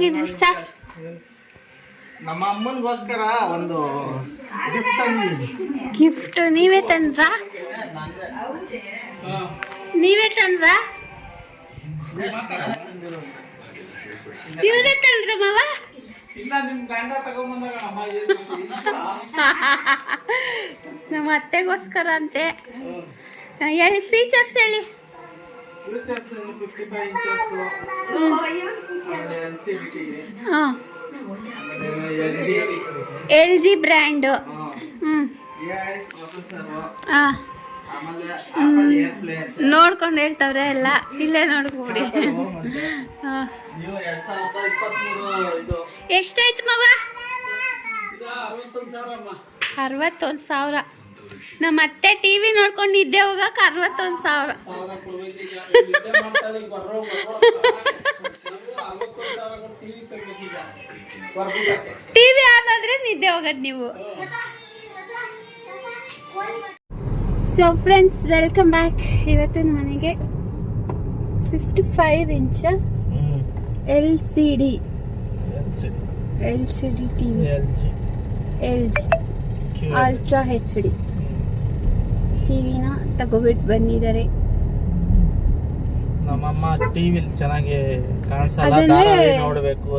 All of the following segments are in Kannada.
ಹೋಗಿದ್ರಿ ಸರ್ ನಮ್ಮ ಅಮ್ಮನಿಗೋಸ್ಕರ ಒಂದು ಗಿಫ್ಟ್ ಗಿಫ್ಟ್ ನೀವೇ ತಂದ್ರ? ನೀವೇ ತಂದ್ರ? ನೀವೇ ತಂದ್ರ ಮಾವ? ನಮ್ಮ ಅತ್ತೆಗೋಸ್ಕರ ಅಂತೆ. ಹೇಳಿ ಫೀಚರ್ಸ್ ಹೇಳಿ. Futures fifty five inches L C D TV ಹಾಂ. L G brand. ಹ್ಞೂ ಪ್ರೊಸೆಸರ್ ಹಾಂ. ನೋಡ್ಕೊಂಡು ಹೇಳ್ತಾವ್ರೆ ಎಲ್ಲ. ಇಲ್ಲೇ ನೋಡ್ಕೊಡಿ. ಎಷ್ಟಾಯ್ತು ಮವ? ಅರವತ್ತೊಂದು ಸಾವಿರ. ನಮ್ಮ ಅತ್ತೆ ಟಿವಿ ನೋಡ್ಕೊಂಡು ನಿದ್ದೆ ಹೋಗಕ್ಕೆ ಅರವತ್ತೊಂದು ಸಾವಿರ. ಟಿವಿ ಆನ್ ಆದ್ರೆ ನಿದ್ದೆ ಹೋಗೋದು ನೀವು. ಸೊ ಫ್ರೆಂಡ್ಸ್ ವೆಲ್ಕಮ್ ಬ್ಯಾಕ್ ಇವತ್ತಿನ ಮನೆಗೆ fifty five inch L C D L C D TV L G ultra H D ಟಿವಿನ ತಗೋಬಿಟ್ಟು ಬಂದಿದ್ದಾರೆ. ನಮ್ಮಮ್ಮ ಟಿವಿ ಚೆನ್ನಾಗಿ ಕಾಣಿಸಲ್ಲ ನೋಡಬೇಕು.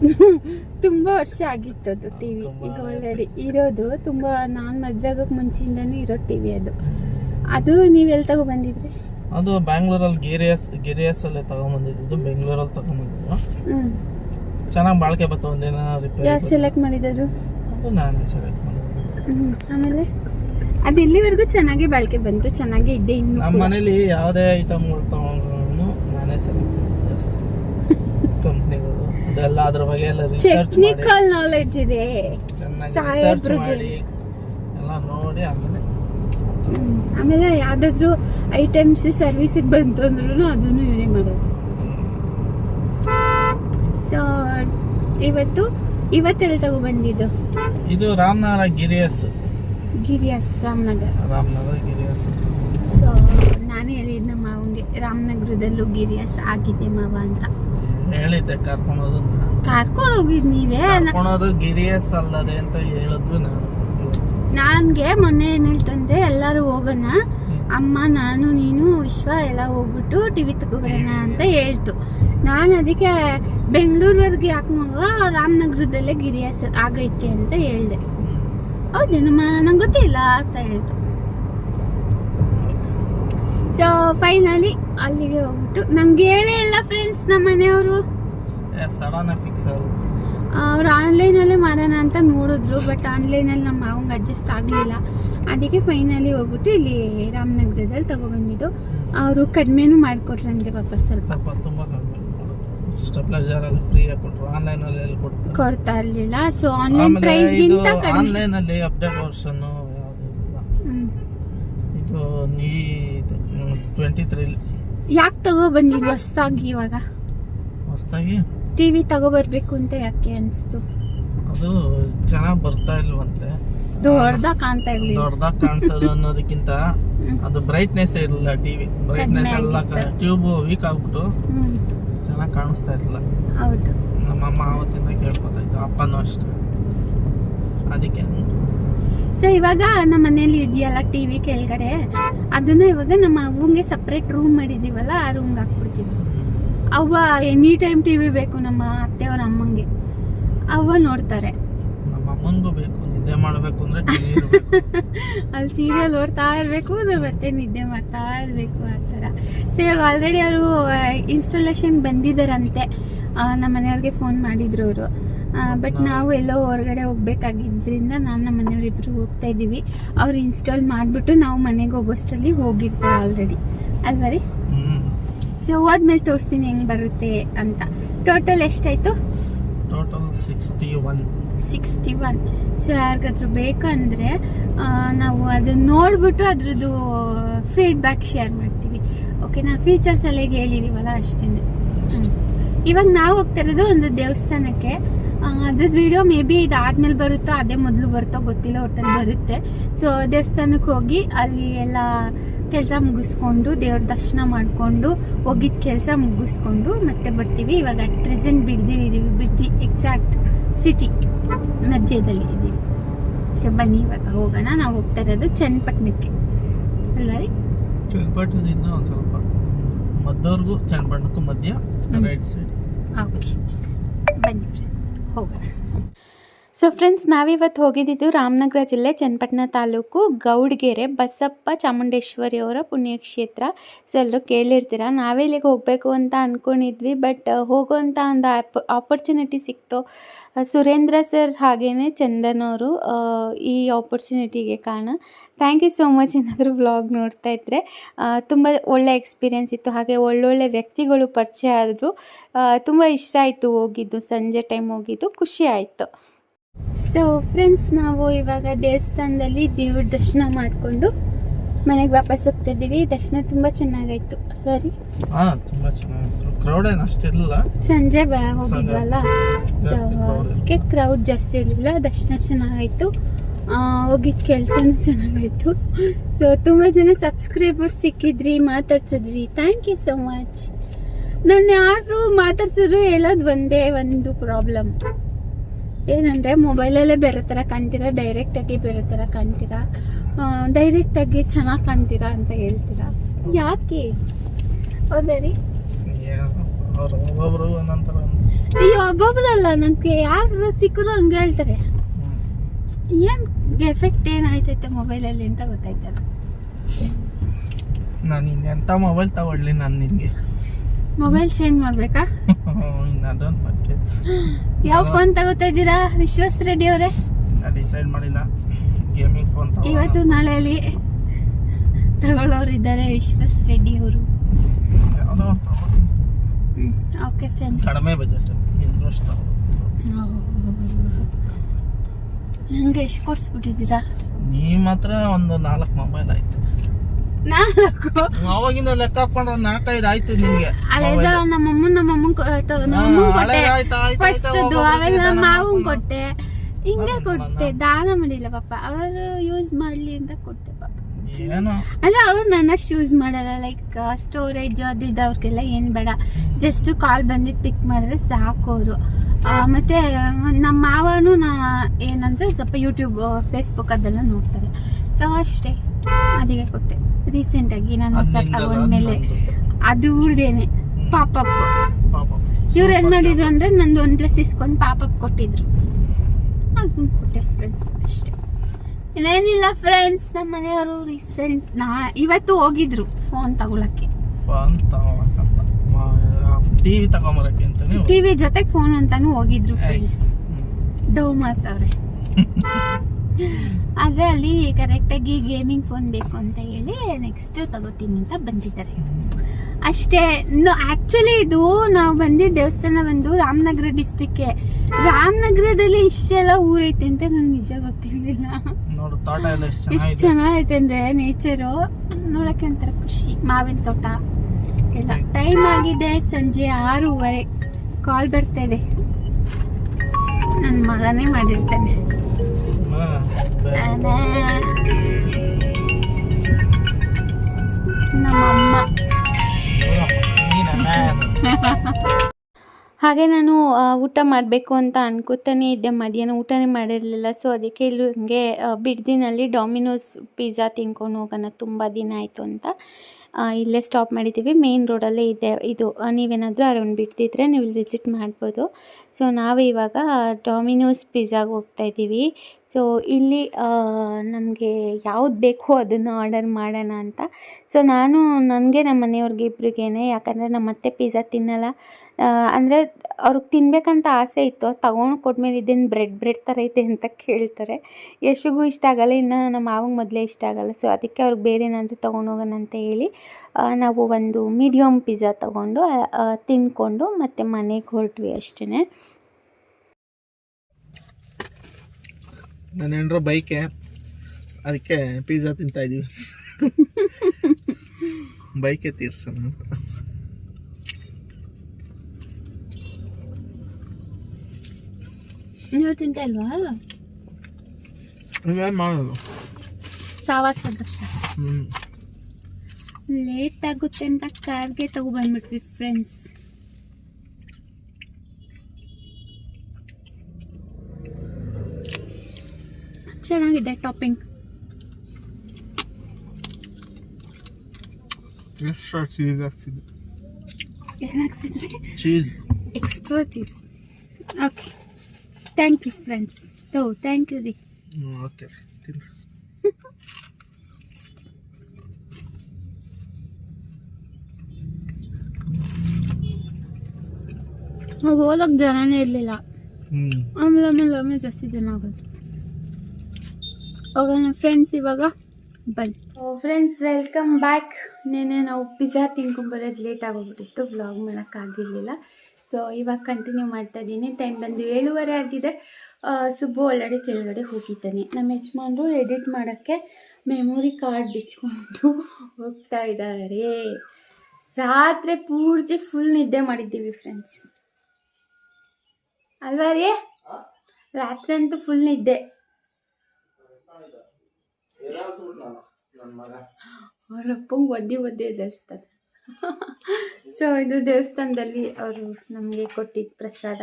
ತುಂಬಾ ವರ್ಷ ಆಗಿತ್ತು ಅದು ಟಿವಿ. ಈಗ ಆಲ್ರೆಡಿ ಇರೋದು ತುಂಬಾ ನಾನ್ ಮದ್ವೆ ಆಗೋಕೆ ಮುಂಚೆಯಿಂದನೂ ಇರೋ ಟಿವಿ ಅದು. ಅದು ನೀವ್ ಎಲ್ಲಿ ತಗೋ ಬಂದಿದ್ರಿ ಅದು ಬ್ಯಾಂಗ್ಳೂರಲ್ಲಿ ಗಿರಿಯಸ್ ಗಿರಿಯಸ್ ಅಲ್ಲೇ ತಗೊಂಬಂದಿದ್ದು ಬೆಂಗಳೂರಲ್ಲಿ ತಗೊಂಬಂದಿದ್ದು. ಹ್ಮ್. ಚೆನ್ನಾಗಿ ಬಾಳಿಕೆ ಬರ್ತವೆ ಒಂದಿನ ರಿಪೇರಿ ಯಾರು ಸೆಲೆಕ್ಟ್ ಮಾಡಿದ್ರು ಅದು ನಾನೇ ಸೆಲೆಕ್ಟ್ ಮಾಡಿದ್ದು. ಆಮೇಲೆ? ಅದು ಇಲ್ಲಿವರೆಗೂ ಚೆನ್ನಾಗಿ ಬಾಳಿಕೆ ಬಂತು ಚೆನ್ನಾಗಿ ಇದ್ದೆ ಇನ್ನು ನಮ್ಮ ಮನೇಲಿ ಯಾವುದೇ ಐಟಮ್ಗಳು ತಗೊಂಡ್ರು ನಾನೇ ಸೆಲೆಕ್ಟ್ ಮಾಡೋದು ಜಾಸ್ತಿ. ಕಂಪ್ನಿಗಳು ಅದೆಲ್ಲ ಅದ್ರ ಬಗ್ಗೆ ಎಲ್ಲ ರಿಸರ್ಚ್ ಟೆಕ್ನಿಕಲ್ ನಾಲೆಡ್ಜ್ ಇದೆ. ಸಾಹೇಬ್ರಿಗೆ. ಎಲ್ಲ ನೋಡಿ ಆಮೇಲೆ. ಆಮೇಲೆ ಯಾವ್ದಾದ್ರು ಐಟಮ್ಸ್ ಸರ್ವಿಸಿಗೆ ಬಂತು ಅಂದ್ರೂ ಅದನ್ನು ಇವರೇ ಮಾಡೋದು. ಸೊ ಇವತ್ತು ಇವತ್ತೆಲ್ಲ ತಗೋ ಬಂದಿದ್ದು? ಇದು ರಾಮನಗರ ಗಿರಿಯಸ್. ಗಿರಿಯಾಸ್ ರಾಮನಗರ. ರಾಮನಗರ ಗಿರಿಯಸ್ ಸೊ ನಾನು ಹೇಳಿದ್ನ ಮಾವಂಗೆ ರಾಮನಗರದಲ್ಲೂ ಗಿರಿಯಾಸ್ ಆಗಿದ್ದೆ ಮಾವ ಅಂತ. ಹೇಳಿದ್ದೆ ಕರ್ಕೊಂಡು ಕರ್ಕೊಂಡು ಹೋಗಿದ್ ನೀವೇ? ಕರ್ಕೊಂಡು ಗಿರಿಯಸ್ ಅಲ್ಲದೆ ಅಂತ ಹೇಳಿದ್ದು ನಾನು. ನನ್ಗೆ ಮೊನ್ನೆ ಏನು ಹೇಳ್ತಂದ್ರೆ ಎಲ್ಲರೂ ಹೋಗೋಣ. ಅಮ್ಮ ನಾನು ನೀನು ವಿಶ್ವ ಎಲ್ಲ ಹೋಗ್ಬಿಟ್ಟು ಟಿವಿ ತಗೋಬರೋಣ ಅಂತ ಹೇಳ್ತು. ನಾನು ಅದಕ್ಕೆ ಬೆಂಗಳೂರ್ವರೆಗೆ ಯಾಕೆ ಮಗ ರಾಮನಗರದಲ್ಲೇ ಗಿರಿಯಾಸ್ ಆಗೈತೆ ಅಂತ ಹೇಳ್ದೆ. ಹೌದೇನಮ್ಮ ನಂಗೆ ಗೊತ್ತಿಲ್ಲ ಅಂತ ಹೇಳ್ತು. ಸೊ ಫೈನಲಿ ಅಲ್ಲಿಗೆ ಹೋಗ್ಬಿಟ್ಟು ನಂಗೆ ಹೇಳೇ ಇಲ್ಲ ಫ್ರೆಂಡ್ಸ್ ನಮ್ಮ ಮನೆಯವರು. ಅವ್ರು ಆನ್ಲೈನಲ್ಲೇ ಮಾಡೋಣ ಅಂತ ನೋಡಿದ್ರು ಬಟ್ ಆನ್ಲೈನಲ್ಲಿ ನಮ್ಮ ಮಾವಂಗೆ ಅಡ್ಜಸ್ಟ್ ಆಗಲಿಲ್ಲ. ಅದಕ್ಕೆ ಫೈನಲಿ ಹೋಗ್ಬಿಟ್ಟು ಇಲ್ಲಿ ರಾಮನಗರದಲ್ಲಿ ತಗೊಬಂದಿದ್ದು ಅವರು ಕಡಿಮೆನೂ ಮಾಡಿಕೊಟ್ರಂತೆ ಪಾಪ ಸ್ವಲ್ಪ. ಸ್ಟೆಪ್ಲೈಸರ್ ಎಲ್ಲ ಫ್ರೀ ಆಗಿ ಕೊಟ್ಟರು ಆನ್ಲೈನ್ ಅಲ್ಲಿ ಎಲ್ಲಿ ಕೊಡ್ತಾರೆ. ಕೊಡ್ತಾ ಇರಲಿಲ್ಲ. ಸೊ ಆನ್ಲೈನ್ ಆಮೇಲೆ ಇದು ಪ್ರೈಸ್ಗಿಂತ ಕಡಿಮೆ. ಆನ್ಲೈನ್ ಅಲ್ಲಿ ಅಪ್ಡೇಟ್ ವರ್ಷನ್ ಹ್ಮ್. ಇದು ನೀ ಟ್ವೆಂಟಿ ತ್ರೀ ತಗೋ ಬಂದಿದ್ ಹೊಸ್ದಾಗಿ ಇವಾಗ? ಹೊಸದಾಗಿ? ಟಿವಿ ತಗೋ ಬರ್ಬೇಕು ಅಂತ ಯಾಕೆ ಅನಿಸ್ತು? ಅದು ಚೆನ್ನಾಗಿ ಬರ್ತಾ ಇಲ್ವಂತೆ. ದೊಡ್ಡದಾಗ ಕಾಣ್ತಾ ಇರ್ಲಿಲ್ಲ. ದೊಡ್ಡದಾಗ ಕಾಣಿಸೋದು ಅನ್ನೋದಕ್ಕಿಂತ ಅದು ಬ್ರೈಟ್ನೆಸ್ ಇರಲಿಲ್ಲ ಟಿವಿ ಬ್ರೈಟ್ನೆಸ್ ಎಲ್ಲ. ಟ್ಯೂಬ್ ವೀಕ್ ಆಗ್ಬಿಟ್ಟು. ಹ್ಮ್. ಚೆನ್ನಾಗಿ ಕಾಣಿಸ್ತಾ ಇರಲಿಲ್ಲ. ಹೌದು. ನಮ್ಮಮ್ಮ ಆವತ್ತಿಂದ ಕೇಳ್ಕೊತಾ ಇದ್ದ ಅಪ್ಪನೂ ಅಷ್ಟೇ. ಅದಕ್ಕೆ. ಸೊ ಇವಾಗ ನಮ್ಮ ಮನೇಲಿ ಇದೆಯಲ್ಲ ಟಿ ವಿ ಕೆಳಗಡೆ? ಅದನ್ನು ಇವಾಗ ನಮ್ಮ ಅವ್ವಂಗೆ ಸಪ್ರೇಟ್ ರೂಮ್ ಮಾಡಿದ್ದೀವಲ್ಲ ಆ ರೂಮ್ಗೆ ಹಾಕ್ಬಿಡ್ತೀವಿ. ಅವ್ವ ಎನಿ ಟೈಮ್ ಟಿ ವಿ ಬೇಕು ನಮ್ಮ ಅತ್ತೆಯವ್ರ ಅಮ್ಮಂಗೆ. ಅವ್ವ ನೋಡ್ತಾರೆ ನಮ್ಮ ಅಮ್ಮನಿಗೂ ಬೇಕು ನಿದ್ದೆ ಮಾಡಬೇಕು ಅಂದ್ರೆ ಅಲ್ಲಿ ಸೀರಿಯಲ್ ಓಡ್ತಾ ಇರಬೇಕು ಮತ್ತೆ ನಿದ್ದೆ ಮಾಡ್ತಾ ಇರಬೇಕು ಆ ಥರ. ಸೊ ಇವಾಗ ಆಲ್ರೆಡಿ ಅವರು ಇನ್ಸ್ಟಾಲೇಷನ್ ಬಂದಿದ್ದಾರಂತೆ ನಮ್ಮ ಮನೆಯವ್ರಿಗೆ ಫೋನ್ ಮಾಡಿದ್ರು ಅವರು. ಬಟ್ ನಾವು ಎಲ್ಲೋ ಹೊರಗಡೆ ಹೋಗ್ಬೇಕಾಗಿದ್ದರಿಂದ ನಾನು ನಮ್ಮ ಮನೆಯವರಿಬ್ಬರು ಹೋಗ್ತಾ ಇದ್ದೀವಿ. ಅವ್ರು ಇನ್ಸ್ಟಾಲ್ ಮಾಡಿಬಿಟ್ಟು ನಾವು ಮನೆಗೆ ಹೋಗೋಷ್ಟರಲ್ಲಿ ಹೋಗಿರ್ತಾರೆ ಆಲ್ರೆಡಿ ಅಲ್ವಾ ರೀ? ಸೊ ಹೋದ್ಮೇಲೆ ತೋರಿಸ್ತೀನಿ ಹೆಂಗೆ ಬರುತ್ತೆ ಅಂತ. ಟೋಟಲ್ ಎಷ್ಟಾಯಿತು? Total sixty one. Sixty one. So ಯಾರಿಗಾದ್ರೂ ಬೇಕಂದರೆ ನಾವು ಅದನ್ನ ನೋಡ್ಬಿಟ್ಟು ಅದ್ರದ್ದು ಫೀಡ್ಬ್ಯಾಕ್ ಶೇರ್ ಮಾಡ್ತೀವಿ. ಓಕೆನಾ ಫೀಚರ್ಸ್ ಎಲ್ಲ ಈಗ ಹೇಳಿದೀವಲ್ಲ ಅಷ್ಟೇ. ಇವಾಗ ನಾವು ಹೋಗ್ತಾ ಇರೋದು ಒಂದು ದೇವಸ್ಥಾನಕ್ಕೆ. ಅದ್ರದ್ದು ವಿಡಿಯೋ ಮೇ ಬಿ ಇದಾದ್ಮೇಲೆ ಬರುತ್ತೋ ಅದೇ ಮೊದಲು ಬರುತ್ತೋ ಗೊತ್ತಿಲ್ಲ ಒಟ್ಟಲ್ಲಿ ಬರುತ್ತೆ. ಸೊ ದೇವಸ್ಥಾನಕ್ಕೆ ಹೋಗಿ ಅಲ್ಲಿ ಎಲ್ಲ ಕೆಲಸ ಮುಗಿಸ್ಕೊಂಡು ದೇವ್ರ ದರ್ಶನ ಮಾಡಿಕೊಂಡು ಹೋಗಿದ್ದ ಕೆಲಸ ಮುಗಿಸ್ಕೊಂಡು ಮತ್ತೆ ಬರ್ತೀವಿ. ಇವಾಗ ಅಟ್ ಪ್ರೆಸೆಂಟ್ ಬಿಡ್ದಿರಿದ್ದೀವಿ ಬಿಡ್ದಿ ಎಕ್ಸಾಕ್ಟ್ ಸಿಟಿ ಮಧ್ಯದಲ್ಲಿ ಇದ್ದೀವಿ ಸೊ ಬನ್ನಿ ಇವಾಗ ಹೋಗೋಣ. ನಾವು ಹೋಗ್ತಾ ಇರೋದು ಚನ್ನಪಟ್ಟಣಕ್ಕೆ. ಅಲ್ವಾ ರೀ? ಚನ್ನಪಟ್ಟಣದಿಂದ ಒಂದು ಸ್ವಲ್ಪ ಮದ್ದವ್ರಿಗೂ ಚನ್ನಪಟ್ಟಣಕ್ಕೂ ಮಧ್ಯ ರೈಟ್ ಸೈಡ್. ಓಕೆ. ಬನ್ನಿ ಫ್ರೆಂಡ್ಸ್ ಹೋಗೋಣ. ಸೊ ಫ್ರೆಂಡ್ಸ್ ನಾವಿವತ್ತು ಹೋಗಿದ್ದಿದ್ದು ರಾಮನಗರ ಜಿಲ್ಲೆ ಚನ್ನಪಟ್ಟಣ ತಾಲೂಕು ಗೌಡ್ಗೆರೆ ಬಸಪ್ಪ ಚಾಮುಂಡೇಶ್ವರಿ ಅವರ ಪುಣ್ಯಕ್ಷೇತ್ರ. ಸೊ ಎಲ್ಲರೂ ಕೇಳಿರ್ತೀರ ನಾವೇ ಇಲ್ಲಿಗೆ ಹೋಗಬೇಕು ಅಂತ ಅಂದ್ಕೊಂಡಿದ್ವಿ ಬಟ್ ಹೋಗುವಂಥ ಒಂದು ಆಪ್ ಆಪರ್ಚುನಿಟಿ ಸಿಕ್ತು. ಸುರೇಂದ್ರ ಸರ್ ಹಾಗೆಯೇ ಚಂದನ್ ಅವರು ಈ ಆಪರ್ಚುನಿಟಿಗೆ ಕಾರಣ. ಥ್ಯಾಂಕ್ ಯು ಸೋ ಮಚ್ ಏನಾದರೂ ವ್ಲಾಗ್ ನೋಡ್ತಾ ಇದ್ದರೆ ತುಂಬ ಒಳ್ಳೆ ಎಕ್ಸ್ಪೀರಿಯೆನ್ಸ್ ಇತ್ತು, ಹಾಗೆ ಒಳ್ಳೊಳ್ಳೆ ವ್ಯಕ್ತಿಗಳು ಪರಿಚಯ ಆದರು. ತುಂಬ ಇಷ್ಟ ಆಯಿತು ಹೋಗಿದ್ದು, ಸಂಜೆ ಟೈಮ್ ಹೋಗಿದ್ದು, ಖುಷಿ ಆಯಿತು. ಸೊ ಫ್ರೆಂಡ್ಸ್ ನಾವು ಇವಾಗ ದೇವಸ್ಥಾನದಲ್ಲಿ ದೇವ್ರ ದರ್ಶನ ಮಾಡಿಕೊಂಡು ಮನೆಗೆ ವಾಪಸ್ ಹೋಗ್ತಾ ಇದ್ದೀವಿ ದರ್ಶನ ತುಂಬ ಚೆನ್ನಾಗಾಯ್ತು ಅಲ್ವಾ ರೀ? ಹಾ ತುಂಬಾ ಚೆನ್ನಾಗಿತ್ತು. ಕ್ರೌಡ್ ಏನು ಅಷ್ಟಿರಲಿಲ್ಲ ಸಂಜೆ ಬ ಹೋಗಿದ್ವಲ್ಲ? ಸೊ. ಅದಕ್ಕೆ ಕ್ರೌಡ್ ಜಾಸ್ತಿ ಇರಲಿಲ್ಲ. ದರ್ಶನ ಚೆನ್ನಾಗಾಯ್ತು. ಹೋಗಿದ್ದ ಕೆಲಸನೂ ಚೆನ್ನಾಗಾಯ್ತು. ಸೊ ತುಂಬ ಜನ ಸಬ್ಸ್ಕ್ರೈಬರ್ಸ್ ಸಿಕ್ಕಿದ್ರಿ ಮಾತಾಡ್ಸಿದ್ರಿ. ಥ್ಯಾಂಕ್ ಯು ಸೊ ಮಚ್ ನಾನು ಯಾರು ಮಾತಾಡ್ಸಿದ್ರು ಹೇಳೋದು ಒಂದೇ ಒಂದು ಪ್ರಾಬ್ಲಮ್ ಏನಂದರೆ ಮೊಬೈಲಲ್ಲೇ ಬೇರೆ ಥರ ಕಾಣ್ತೀರಾ? ಡೈರೆಕ್ಟಾಗಿ ಬೇರೆ ಥರ ಕಾಣ್ತೀರಾ? ಡೈರೆಕ್ಟಾಗಿ ಚೆನ್ನಾಗಿ ಕಾಣ್ತೀರಾ ಅಂತ ಹೇಳ್ತೀರಾ? ಯಾಕೆ? ಹೌದಾ ರೀ. ಅಯ್ಯೋ ಒಬ್ಬೊಬ್ರಲ್ಲ ನನಗೆ ಯಾರು ಸಿಕ್ಕರು ಹಂಗೆ ಹೇಳ್ತಾರೆ. ಏನು ಎಫೆಕ್ಟ್ ಏನಾಯ್ತೈತೆ ಮೊಬೈಲಲ್ಲಿ ಅಂತ ಗೊತ್ತಾಯ್ತಲ್ಲ. ನಾನು ಇನ್ನೆಂಥ ಮೊಬೈಲ್ ತಗೊಳ್ಳಿ ನಾನು ನಿನಗೆ. ಮೊಬೈಲ್ ಚೇಂಜ್ ಮಾಡ್ಬೇಕಾ? ಅದೊಂದು ಬಗ್ಗೆ ಯಾವ ಫೋನ್ ತಗೋತಾ ಇದ್ದೀರಾ? ವಿಶ್ವಾಸ್ ರೆಡ್ಡಿ ಅವರೇ? ನಾನು ಡಿಸೈಡ್ ಮಾಡಿಲ್ಲ. ಗೇಮಿಂಗ್ ಫೋನ್ ಇವತ್ತು ನಾಳೆಯಲ್ಲಿ ತಗೊಳ್ಳೋರಿದ್ದಾರೆ ವಿಶ್ವಾಸ್ ರೆಡ್ಡಿ ಅವರು. ಓಕೆ ಫ್ರೆಂಡ್ ಕಡಿಮೆ ಬಜೆಟ್ ಇಂಟ್ರೆಸ್ಟ್ ನಂಗೆ ಎಷ್ಟು ಕೊಡ್ಸ್ಬಿಟ್ಟಿದ್ದೀರಾ? ನೀವು ಮಾತ್ರ ಒಂದು ನಾಲ್ಕು ಮೊಬೈಲ್ ಆಯ್ತು. ನಾಲ್ಕು. ಅವಾಗಿಂದ ಲೆಕ್ಕ ಹಾಕೊಂಡ್ರೆ ನಾಲ್ಕೈದು ಆಯ್ತು ನಿನ್ಗೆ ಅಲ್ಲೆಲ್ಲ ನಮ್ಮಮ್ಮ ನಮ್ಮಮ್ಮನ್ ಕೊಟ್ಟೆ. ಫಸ್ಟ್ ಆಮೇಲೆ ನಮ್ಮ ಮಾವನ್. ಕೊಟ್ಟೆ. ಹಿಂಗೆ ಕೊಟ್ಟೆ. ದಾನ ಮಾಡಿಲ್ಲ ಪಾಪ. ಅವರು ಯೂಸ್ ಮಾಡ್ಲಿ ಅಂತ ಕೊಟ್ಟೆ ಪಾಪ. ಅಂದ್ರೆ ಅವ್ರು ನನ್ನಷ್ಟು ಯೂಸ್ ಮಾಡಲ್ಲ ಲೈಕ್ ಸ್ಟೋರೇಜ್ ಅದು ಇದು ಅವ್ರಿಗೆಲ್ಲ ಏನು ಬೇಡ. ಜಸ್ಟ್ ಕಾಲ್ ಬಂದಿದ್ ಪಿಕ್ ಮಾಡಿದ್ರೆ ಸಾಕು ಅವರು. ಮತ್ತೆ ನಮ್ಮ ಮಾವನು ನಾ ಏನಂದ್ರೆ ಸ್ವಲ್ಪ ಯೂಟ್ಯೂಬ್ ಫೇಸ್ಬುಕ್ ಅದೆಲ್ಲ ನೋಡ್ತಾರೆ. ಸೊ ಅಷ್ಟೇ. ಅದಿಗೆ ಕೊಟ್ಟೆ. ರೀಸೆಂಟಾಗಿ ನಾನು ಹೊಸ ತಗೊಂಡ್ಮೇಲೆ. ಅದು ಉಳ್ದೇನೆ. ಪಾಪಪ್ ಪಾಪ ಇವ್ರು ಏನ್ ಮಾಡಿದ್ರು ಅಂದ್ರೆ ನಂದು ಒನ್ ಪ್ಲಸ್ ಇಸ್ಕೊಂಡು ಪಾಪಪ್ ಕೊಟ್ಟಿದ್ರು. ಅದನ್ನ ಕೊಟ್ಟೆ ಫ್ರೆಂಡ್ಸ್ ಅಷ್ಟೇ. ಇನ್ನೇನಿಲ್ಲ ಫ್ರೆಂಡ್ಸ್ ನಮ್ಮ ಮನೆಯವರು ರೀಸೆಂಟ್ ನಾ ಇವತ್ತು ಹೋಗಿದ್ರು ಫೋನ್ ತಗೊಳಕ್ಕೆ. ಟಿವಿ ತಗೊಂಬರಕ್ಕೆ. ಟಿವಿ ಜೊತೆಗೆ ಫೋನ್ ಅಂತಾನು ಹೋಗಿದ್ರು. ಫ್ರೆಂಡ್ಸ್. ಡೌ ಮಾಡ್ತಾವ್ರೆ ಆದ್ರೆ ಅಲ್ಲಿ ಕರೆಕ್ಟಾಗಿ ಗೇಮಿಂಗ್ ಫೋನ್ ಬೇಕು ಅಂತ ಹೇಳಿ ನೆಕ್ಸ್ಟ್ ತಗೋತೀನಿ ಅಂತ ಬಂದಿದ್ದಾರೆ. ಅಷ್ಟೇ ಆಕ್ಚುಲಿ ಇದು ನಾವು ಬಂದಿದ್ದ ದೇವಸ್ಥಾನ ಬಂದು ರಾಮನಗರ ಡಿಸ್ಟಿಕ್ಗೆ ರಾಮನಗರದಲ್ಲಿ ಇಷ್ಟೆಲ್ಲ ಊರೈತೆ ಅಂತ ನಂಗೆ ನಿಜ ಗೊತ್ತಿರಲಿಲ್ಲ. ಎಷ್ಟು ಚೆನ್ನಾಗೈತೆ ಅಂದ್ರೆ ನೇಚರು ನೋಡಕ್ಕೆ ಒಂಥರ ಖುಷಿ. ಮಾವಿನ ತೋಟ. ಎಲ್ಲ ಟೈಮ್ ಆಗಿದೆ ಸಂಜೆ ಆರೂವರೆ. ಕಾಲ್ ಬರ್ತಾ ಇದೆ. ನನ್ನ ಮಗನೇ ಮಾಡಿರ್ತಾನೆ. ನಮ್ಮಮ್ಮ. ಹಾಗೆ ನಾನು ಊಟ ಮಾಡಬೇಕು ಅಂತ ಅನ್ಕೋತಾನೆ ಇದ್ದೆ. ಮಧ್ಯಾಹ್ನ ಊಟನೇ ಮಾಡಿರಲಿಲ್ಲ. ಸೊ ಅದಕ್ಕೆ ಇಲ್ಲಿ ಹಂಗೆ ಬಿಡ್ದಿನಲ್ಲಿ ಡಾಮಿನೋಸ್ ಪಿಜ್ಜಾ ತಿನ್ಕೊಂಡು ಹೋಗೋಣ. ತುಂಬ ದಿನ ಆಯಿತು ಅಂತ ಇಲ್ಲೇ ಸ್ಟಾಪ್ ಮಾಡಿದ್ದೀವಿ. ಮೇನ್ ರೋಡಲ್ಲೇ ಇದೆ. ಇದು ನೀವೇನಾದರೂ ಅರೌಂಡ್ ಬಿಡ್ತಿದ್ರೆ ನೀವು ವಿಸಿಟ್ ಮಾಡ್ಬೋದು. ಸೊ ನಾವು ಇವಾಗ ಡಾಮಿನೋಸ್ ಪಿಜ್ಜಾಗೆ ಹೋಗ್ತಾ ಇದ್ದೀವಿ. ಸೊ ಇಲ್ಲಿ ನಮಗೆ ಯಾವ್ದು ಬೇಕೋ ಅದನ್ನು ಆರ್ಡರ್ ಮಾಡೋಣ ಅಂತ. ಸೊ ನಾನು ನನಗೆ ನಮ್ಮ ಮನೆಯವ್ರಿಗೆ ಇಬ್ಬರಿಗೇನೆ ಯಾಕಂದರೆ ನಮ್ಮ ಅತ್ತೆ ಪಿಜ್ಜಾ ತಿನ್ನಲ್ಲ. ಅಂದರೆ ಅವ್ರಿಗೆ ತಿನ್ನಬೇಕಂತ ಆಸೆ ಇತ್ತು. ತಗೊಂಡು ಕೊಟ್ಮೇಲೆ ಇದೇನು ಬ್ರೆಡ್ ಬ್ರೆಡ್ ಥರ ಇದೆ ಅಂತ ಕೇಳ್ತಾರೆ. ಯಶಿಗೂ ಇಷ್ಟ ಆಗಲ್ಲ, ಇನ್ನು ನಮ್ಮ ಮಾವಂಗೆ ಮೊದಲೇ ಇಷ್ಟ ಆಗಲ್ಲ. ಸೊ ಅದಕ್ಕೆ ಅವ್ರಿಗೆ ಬೇರೆ ಏನಾದರೂ ತೊಗೊಂಡು ಹೋಗೋಣ ಅಂತ ಹೇಳಿ ನಾವು ಒಂದು ಮೀಡಿಯಮ್ ಪಿಜ್ಜಾ ತೊಗೊಂಡು ತಿನ್ಕೊಂಡು ಮತ್ತು ಮನೆಗೆ ಹೊರಟ್ವಿ ಅಷ್ಟೇ ನನ್ನ ಹೆಂಡ್ರ ಬೈಕೆ ಅದಕ್ಕೆ ಪಿಜ್ಜಾ ತಿಂತಾ ಇದೀವಿ. ಬೈಕೆ ತೀರ್ಸೋಣ. ನೀವು ತಿಂತ ಇಲ್ವಾ? ನೀವೇನ್ ಮಾಡೋದು? ಸಾವಾಸ ದರ್ಶ ಹ್ಮ್. ಲೇಟ್ ಆಗುತ್ತೆ ಅಂತ ಕಾರ್ಗೆ ತಗೊಬಂದ್ಬಿಟ್ವಿ ಫ್ರೆಂಡ್ಸ್ ಚೆನ್ನಾಗಿದೆ ಟಾಪಿಂಗ್ ಎಕ್ಸ್ಟ್ರಾ ಚೀಸ್ ಹಾಕ್ಸಿದ್ದು. ಏನಾಗ್ಸಿದ್ರಿ cheese extra cheese okay thank you friends ತೋ ಥ್ಯಾಂಕ್ ಯು ರೀ ಓಕೆ ಹೋದಾಗ ಜನನೇ ಇರಲಿಲ್ಲ. ಆಮೇಲೆ ಆಮೇಲೆ ಆಮೇಲೆ ಜಾಸ್ತಿ ಜನ ಆಗೋದು. ಹೋಗೋಣ ಫ್ರೆಂಡ್ಸ್ ಇವಾಗ ಬನ್ನಿ. ಫ್ರೆಂಡ್ಸ್ ವೆಲ್ಕಮ್ ಬ್ಯಾಕ್ ನಿನ್ನೆ ನಾವು ಪಿಜ್ಜಾ ತಿನ್ಕೊಂಬರೋದು ಲೇಟ್ ಆಗೋಗ್ಬಿಟ್ಟಿತ್ತು ಬ್ಲಾಗ್ ಮಾಡೋಕ್ಕಾಗಿರಲಿಲ್ಲ ಸೊ ಇವಾಗ ಕಂಟಿನ್ಯೂ ಮಾಡ್ತಾ ಇದ್ದೀನಿ. ಟೈಮ್ ಬಂದು ಏಳುವರೆ ಆಗಿದೆ. ಸುಬ್ಬು ಆಲ್ರೆಡಿ ಕೆಳಗಡೆ ಹೋಗಿದ್ದಾನೆ. ನಮ್ಮ ಯಜಮಾನ್ರು ಎಡಿಟ್ ಮಾಡೋಕ್ಕೆ ಮೆಮೊರಿ ಕಾರ್ಡ್ ಬಿಚ್ಕೊಂಡು ಹೋಗ್ತಾ ಇದ್ದಾರೆ. ರಾತ್ರಿ ಪೂರ್ತಿ ಫುಲ್ ನಿದ್ದೆ ಮಾಡಿದ್ದೀವಿ ಫ್ರೆಂಡ್ಸ್ ಅಲ್ವಾ ರೀ? ರಾತ್ರಿ ಅಂತೂ ಫುಲ್ ನಿದ್ದೆ. ನನ್ನ ಮಗ. ಅವ್ರ ಅಪ್ಪಂಗ್ ಒದ್ದೆ ಒದ್ದೆ ದೇವಸ್ಥಾನ. ಸೊ ಇದು ದೇವಸ್ಥಾನದಲ್ಲಿ ಅವರು ನಮಗೆ ಕೊಟ್ಟಿದ್ದ ಪ್ರಸಾದ.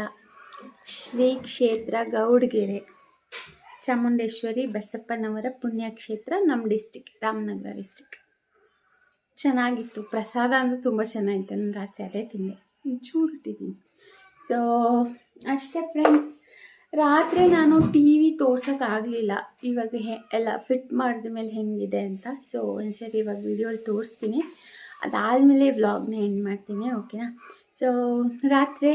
ಶ್ರೀ ಕ್ಷೇತ್ರ ಗೌಡ್ಗೆರೆ, ಚಾಮುಂಡೇಶ್ವರಿ ಬಸಪ್ಪನವರ ಪುಣ್ಯಕ್ಷೇತ್ರ ನಮ್ಮ ಡಿಸ್ಟಿಕ್ ರಾಮನಗರ ಡಿಸ್ಟಿಕ್ ಚೆನ್ನಾಗಿತ್ತು. ಪ್ರಸಾದ ಅಂದರೆ ತುಂಬ ಚೆನ್ನಾಗಿತ್ತು. ನಾನು ರಾತ್ರಿ ಅದೇ ತಿಂದೆ. ಚೂರು ಇಟ್ಟಿದ್ದೀನಿ ಸೊ ಅಷ್ಟೇ ಫ್ರೆಂಡ್ಸ್ ರಾತ್ರಿ ನಾನು ಟಿ ವಿ ತೋರ್ಸೋಕ್ಕಾಗಲಿಲ್ಲ ಇವಾಗ ಹೆ, ಎಲ್ಲ ಫಿಟ್ ಮಾಡಿದ ಮೇಲೆ ಹೆಂಗಿದೆ ಅಂತ. ಸೊ ಒಂದ್ಸರಿ ಇವಾಗ ವಿಡಿಯೋಲಿ ತೋರಿಸ್ತೀನಿ. ಅದಾದಮೇಲೆ ವ್ಲಾಗ್ನ ಎಂಡ್ ಮಾಡ್ತೀನಿ ಓಕೆನಾ ಸೊ ರಾತ್ರಿ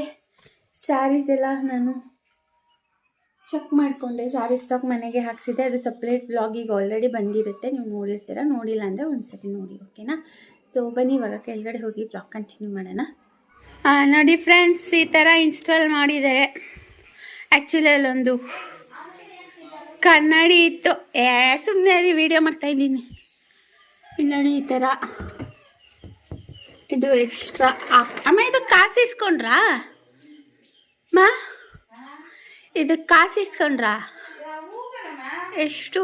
ಸ್ಯಾರೀಸ್ ಎಲ್ಲ ನಾನು ಚೆಕ್ ಮಾಡಿಕೊಂಡೆ. ಸ್ಯಾರಿ ಸ್ಟಾಕ್ ಮನೆಗೆ ಹಾಕ್ಸಿದ್ದೆ. ಅದು ಸಪ್ರೇಟ್ ಈಗ ಆಲ್ರೆಡಿ ಬಂದಿರುತ್ತೆ. ನೀವು ನೋಡಿರ್ತೀರ? ನೋಡಿಲ್ಲ ಅಂದರೆ ಒಂದ್ಸರಿ ನೋಡಿ ಓಕೆನಾ ಸೊ ಬನ್ನಿ, ಇವಾಗ ಕೆಳಗಡೆ ಹೋಗಿ ವ್ಲಾಗ್ ಕಂಟಿನ್ಯೂ ಮಾಡೋಣ. ನೋಡಿ ಫ್ರೆಂಡ್ಸ್ ಈ ಥರ ಇನ್ಸ್ಟಾಲ್ ಮಾಡಿದ್ದಾರೆ. ಆ್ಯಕ್ಚುಲಿ ಅಲ್ಲೊಂದು ಕನ್ನಡಿ ಇತ್ತು. ಏ ಸುಮ್ಮನೆ ಅಲ್ಲಿ ವೀಡಿಯೋ ಮಾಡ್ತಾ ಇದ್ದೀನಿ. ಇಲ್ಲಿ ನೋಡಿ ಈ ಥರ ಇದು ಎಕ್ಸ್ಟ್ರಾ ಅಮ್ಮ ಇದು ಕಾಸು ಇಸ್ಕೊಂಡ್ರಾ? ಮಾ? ಇದು ಕಾಸು ಇಸ್ಕೊಂಡ್ರಾ? ಎಷ್ಟು?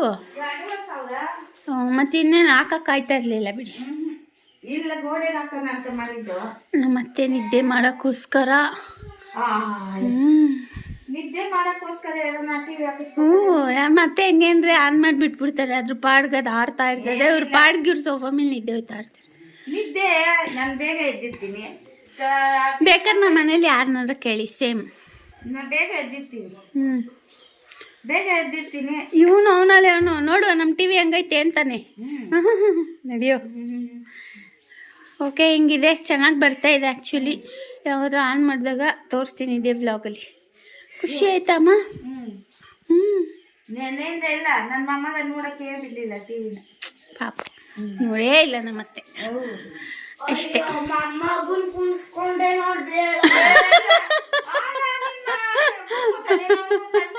ಮತ್ತೆ ಇನ್ನೇನು ಹಾಕೋಕ್ಕಾಯ್ತಾ ಇರಲಿಲ್ಲ ಬಿಡಿ. ಮತ್ತೇನಿದ್ದೆ ಮಾಡೋಕ್ಕೋಸ್ಕರ. ಹ್ಞೂ ಹ್ಞೂ ಮತ್ತೆ ಹೆಂಗೇನ್ರಿ ಆನ್ ಮಾಡಿ ಬಿಟ್ಬಿಡ್ತಾರೆ ಅದ್ರ ಪಾಡ್ಗೆ ಅದು ಆಡ್ತಾ ಇರ್ತದೆ ಅವ್ರ ಪಾಡ್ಗೆ ಇವ್ರ ಸೋಫಾ ಮೇಲೆ ನಿದ್ದೆ ಹೋಯ್ತಾ ಇರ್ತಾರೆ. ನಿದ್ದೆ ನಾನು ಬೇಗ ಎದ್ದಿರ್ತೀನಿ. ಬೇಕಾದ್ರೆ ನಮ್ಮ ಮನೇಲಿ ಯಾರನ್ನಾದ್ರು ಕೇಳಿ ಸೇಮ್ ನಾನ್ ಬೇಗ ಎದ್ದಿರ್ತೀನಿ. ಹ್ಞೂ. ಬೇಗ ಎದ್ದಿರ್ತೀನಿ. ಇವನು ಅವನಲ್ಲಿ ಅವನು. ನೋಡುವ ನಮ್ಮ ಟಿ ವಿ ಹೆಂಗೈತೆ ಅಂತಾನೆ. ನಡೆಯೋ. ಓಕೆ ಹಿಂಗಿದೆ. ಚೆನ್ನಾಗಿ ಬರ್ತಾ ಇದೆ ಆ್ಯಕ್ಚುಲಿ ಯಾವಾಗಾದ್ರೂ ಆನ್ ಮಾಡಿದಾಗ ತೋರಿಸ್ತೀನಿ ಇದೇ ಬ್ಲಾಗಲ್ಲಿ ಖುಷಿ ಆಯ್ತಮ್ಮ ಹ್ಮ್ ಹ್ಞೂ ನೆನ್ನೆಯಿಂದ ಇಲ್ಲ ನನ್ನ ಮೊಮ್ಮಗ ನೋಡಕ್ಕೆ ಬಿಡ್ಲಿಲ್ಲ ಟಿವಿನ ಪಾಪ ನೋಡೇ ಇಲ್ಲ ನಮ್ಮತ್ತೆ ಅಷ್ಟೇ ಕುಣಿಸ್ಕೊಂಡೆ ನೋಡ್ದೆ